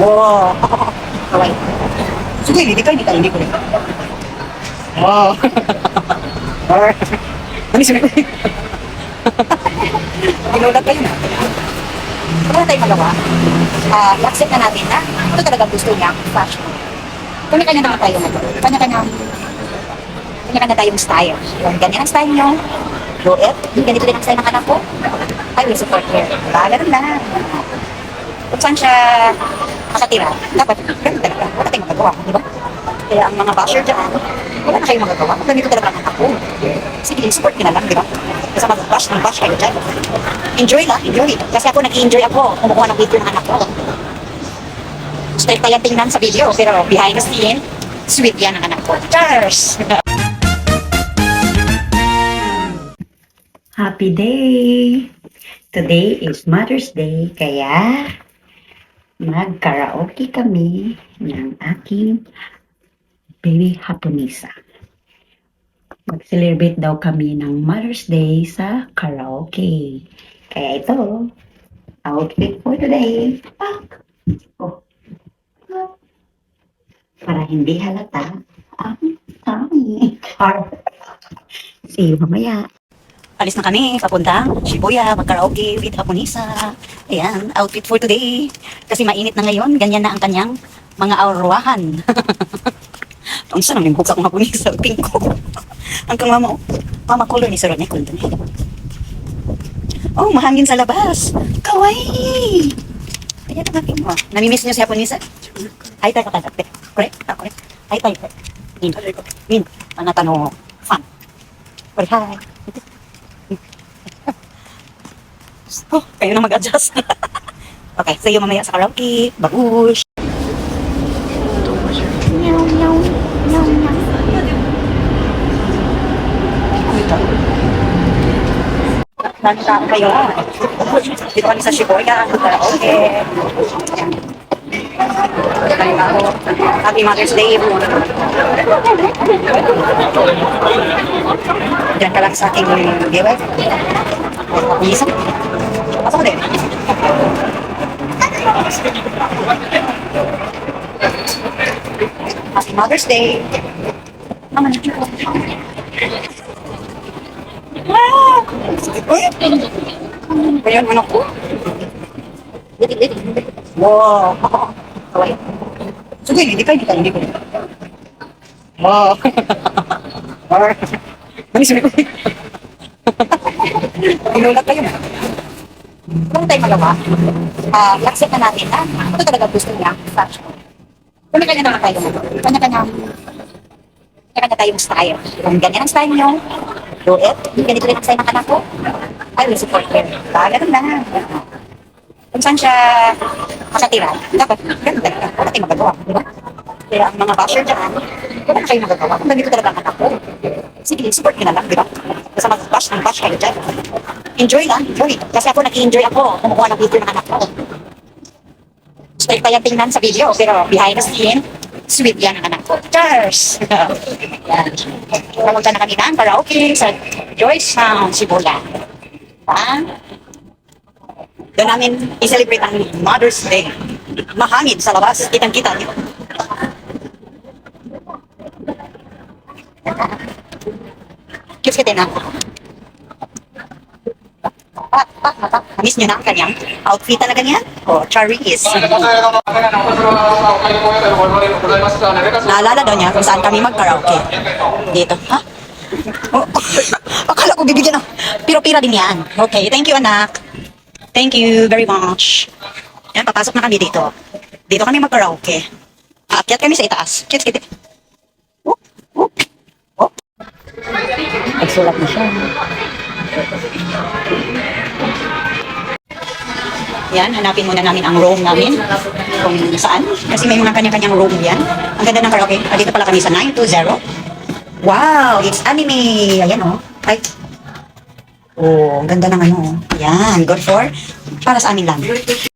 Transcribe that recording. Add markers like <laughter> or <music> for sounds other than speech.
Wow. Sige, hindi ka, hindi rin. Wow. Ano sila? Ginulat kayo na. Wala tayong magawa. Ah, i-accept na natin na ito talaga gusto niya, fashion. Kanya-kanya naman tayo na Kanya-kanya kanya-kanya tayong style. Yung ganyan ang style nyo. Go it. Yung ganito din ang style ng anak ko. I will support her. Diba? Ganun. Kung saan siya makatira, dapat ganun talaga. Wala tayong magagawa. Di ba? Kaya ang mga basher dyan, wala na kayong magagawa. Kung ganito talaga ang anak ko. Sige, support ka na lang, di ba? Kasi mag-bash ng bash kayo dyan. Enjoy lang, enjoy. Kasi ako nag-enjoy ako. Kumukuha ng video ng anak ko. Pa yan tingnan sa video, pero behind the scene, sweet yan ang anak ko. Cheers! Happy day! Today is Mother's Day, kaya mag-karaoke kami ng aking baby Haponisa. Mag-celebrate daw kami ng Mother's Day sa karaoke. Kaya ito, outfit for today. Pak! Oh. Para hindi halata ang tummy. See you mamaya. Alis na kami, papuntang Shibuya, mag-karaoke with Apunisa. Ayan, outfit for today. Kasi mainit na ngayon, ganyan na ang kanyang mga aurahan. <laughs> Ang sana ng buka kong Apunisa, pink ko. <laughs> ang kang mama, mama color ni Sorone, kundo ni. Oh, mahangin sa labas. Kawaii! Ayan ang aking mo. Namimiss niyo si Apunisa? Ay, tayo, tayo. Correct? Ah, correct. Ay, tayo. Min, min, manatano, fan. Correct, hi. <laughs> Oh, kayo na mag-adjust. Okay, see you mamaya sa karaoke. Babush! Meow, meow, meow, meow. Nandito kayo. Dito kami sa Shibuya. Karaoke. Ayan ako. Happy Mother's Day. Diyan ka lang sa aking giveaway. Isa. Pasok din. Happy Mother's Day. Mama na. Wow! Uy! Ayan, anak ko. Litik, litik. Wow! Kawai. Sige, hindi ka, hindi ka, hindi ko. Wow! Ano sabi ko? Ginulat kayo Wala tayong magawa. Ah, i-accept na natin na ito talaga gusto niya, fashion. Kanya-kanya naman tayo. Kanya-kanya kanya-kanya tayong style. Kung ganyan ang style nyo, do it. Ganito rin ang style ng anak ko, I will support her. Diba? Ganun lang. Kung saan siya makatira, dapat ganun talaga. Wala tayong magagawa. Di ba? Kaya ang mga basher dyan, wala na kayong magagawa. Kung ganito talaga ang anak ko, sige, support ka na lang, di ba? Basta mag-bash ng bash kayo dyan. Enjoy lang, enjoy. Kasi ako nag-enjoy ako kumukuha ng video ng anak ko. Style pa yan tingnan sa video, pero behind the scene, sweet yan ang anak ko. Cheers! yan. <laughs> Pumunta na kami ng karaoke sa Joyce Sound, Sibula. Ha? Doon namin i-celebrate ang Mother's Day. Mahangin sa labas, kitang-kita niyo. Cute ka din ha? Pa, pa, pa, pa. Miss nyo na ang kanyang outfit talaga niya? O, Charis. Naalala daw niya kung saan kami mag-karaoke. Dito. Ha? Oh, <laughs> akala ko bibigyan ng piro-pira din yan. Okay, thank you anak. Thank you very much. Yan, papasok na kami dito. Dito kami mag-karaoke. Aakyat kami sa itaas. Kits, kits. Oh, oh, oh. Nagsulat na siya. Yan, hanapin muna namin ang room namin. Kung saan. Kasi may mga kanya-kanyang room yan. Ang ganda ng karaoke. Ah, dito pala kami sa 920. Wow, it's anime. Ayan oh. Ay. Oh, ang ganda ng ano. Yan, good for. Para sa amin lang.